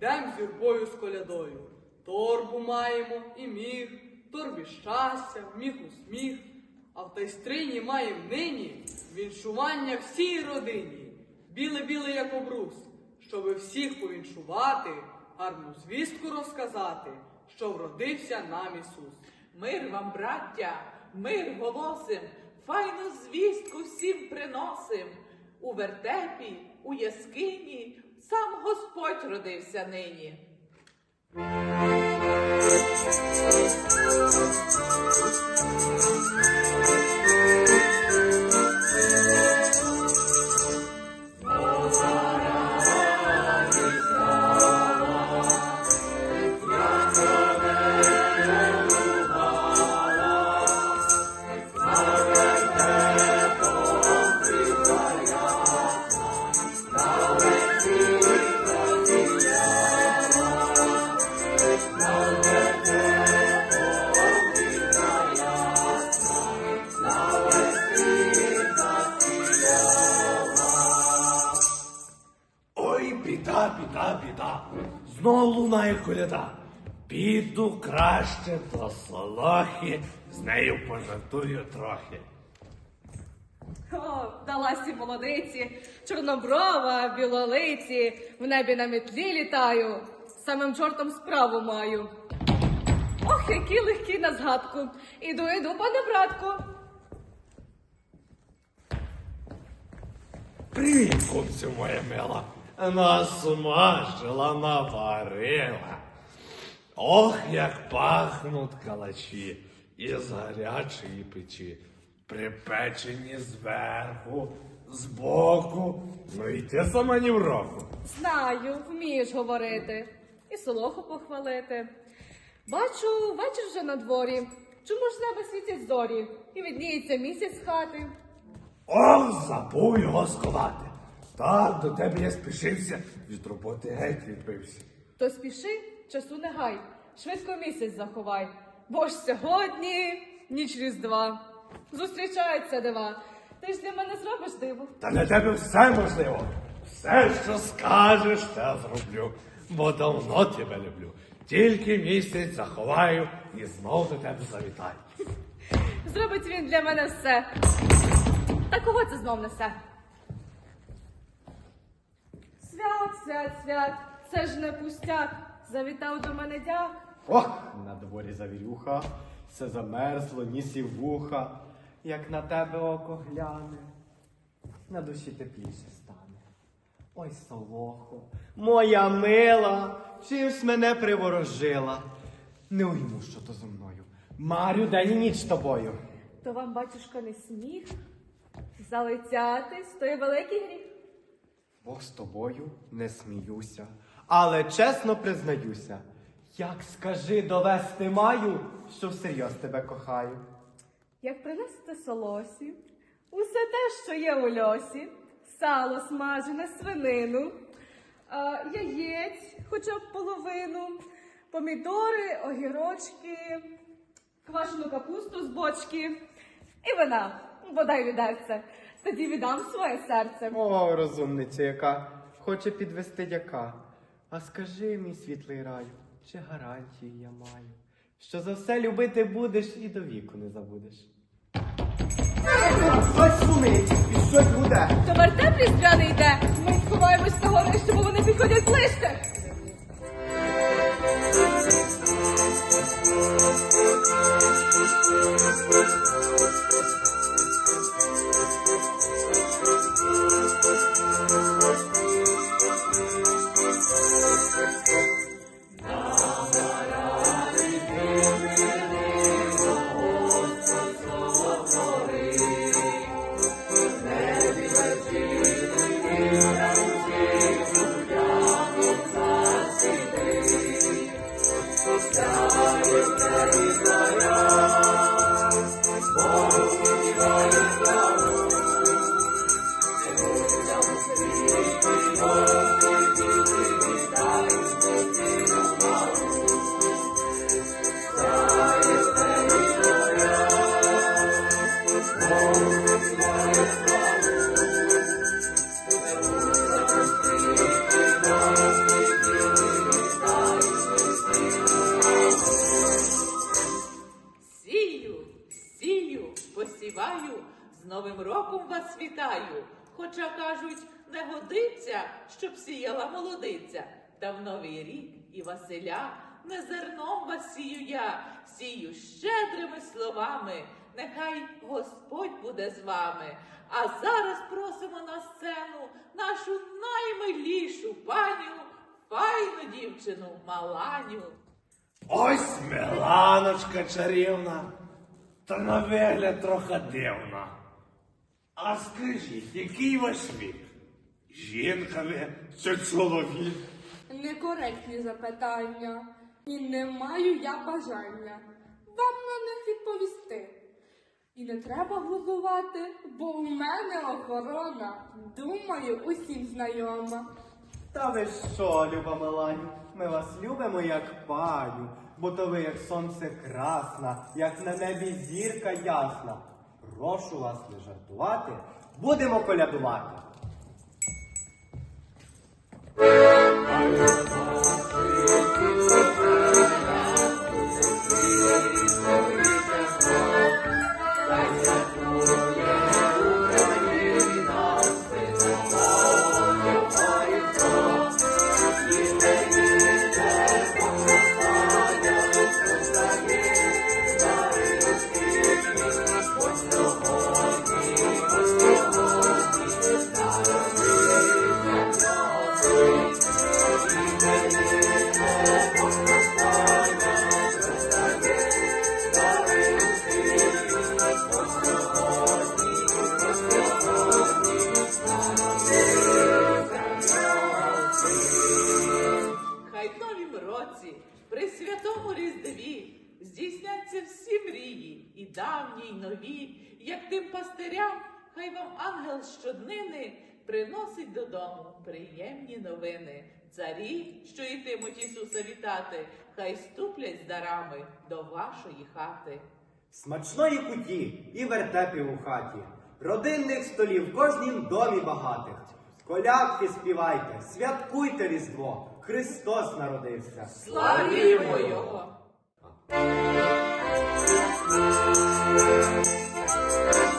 йдем з юрбою з колядою. Торбу маємо і міг, торбі щастя, міху сміх, а в тайстрині маєм нині віншування всій родині. Біле-біле, як обрус, щоби всіх повіншувати, гарну звістку розказати, що вродився нам Ісус. Мир вам, браття, мир голосим, файну звістку всім приносим. У вертепі, у яскині, сам Господь родився нині. Ой, біда, біда. Знову лунає коляда. Піду краще до Солохи, з нею пожартую трохи. О, вдаласі молодиці, чорноброва, білолиці, в небі на метлі літаю, самим чортом справу маю. Ох, які легкі на згадку. Іду, іду, пане братку. Привіт, кумцю моя мила. Насмажила, наварила. Ох, як пахнуть калачі із гарячої печі, припечені зверху, збоку, ну і ти сама ні в року. Знаю, вмієш говорити і солоху похвалити. Бачу, вечір вже на дворі. Чому ж неба світять зорі? І відніється місяць з хати. Ох, забув його сховати. Так, до тебе я спішився, від роботи геть відбився. То спіши, часу не гай, швидко місяць заховай, бо ж сьогодні ніч різдва. Зустрічаються дива. Ти ж для мене зробиш диво. Та для тебе все можливо. Все, що скажеш, те зроблю, бо давно тебе люблю. Тільки місяць заховаю і знов до тебе завітаю. Зробить він для мене все. Та кого це знов несе? Свят, свят, свят, це ж не пустяк. Завітав до мене дяк. Ох, на дворі завірюха, все замерзло, ніс і вуха, як на тебе око гляне, на душі тепліше стане. Ой, солохо, моя мила, чим ж мене приворожила? Не уйму, що то зо мною. Марю день і ніч тобою. То вам, батюшка, не сміх. Залицятись, то є великий гріх. Бог з тобою не сміюся, але чесно признаюся, як скажи довести маю, що всерйоз тебе кохаю. Як принесете солосі, усе те, що є у льосі, сало смажене, свинину, а, яєць, хоча б половину, помідори, огірочки, квашену капусту з бочки і вина, бодай відерце. Тоді віддам своє серце. О, розумниця яка. Хоче підвести дяка. А скажи, мій світлий раю, чи гарантії я маю, що за все любити будеш і до віку не забудеш. Хтось шумить і щось буде. То вертеп різдвяний йде. Ми сховаємось на горі, щоб вони підходять ближче. down. Вітаю. Хоча кажуть, не годиться, щоб сіяла молодиця. Та в новий рік і Василя не зерном вас сію я, сію щедрими словами. Нехай Господь буде з вами. А зараз просимо на сцену нашу наймилішу паню, файну дівчину Маланю. Ось Миланочка чарівна, та на вигляд трохи дивна. А скажіть, який ваш вік? Жінка ви чи чоловік? Некоректні запитання, і не маю я бажання вам на них відповісти. І не треба глузувати, бо у мене охорона, думаю, усім знайома. Та ви що, люба Меланю, ми вас любимо як паню, бо то ви як сонце красна, як на небі зірка ясна. Прошу вас не жартувати, будемо колядувати. Здійсняться всі мрії, і давні, й нові, як тим пастирям, хай вам ангел щоднини приносить додому приємні новини. Царі, що йтимуть Ісуса вітати, хай ступлять з дарами до вашої хати. Смачної куті і вертепів у хаті, родинних столів в кожнім домі багатих. Колядки співайте, святкуйте Різдво, Христос народився. Славімо Його! thank you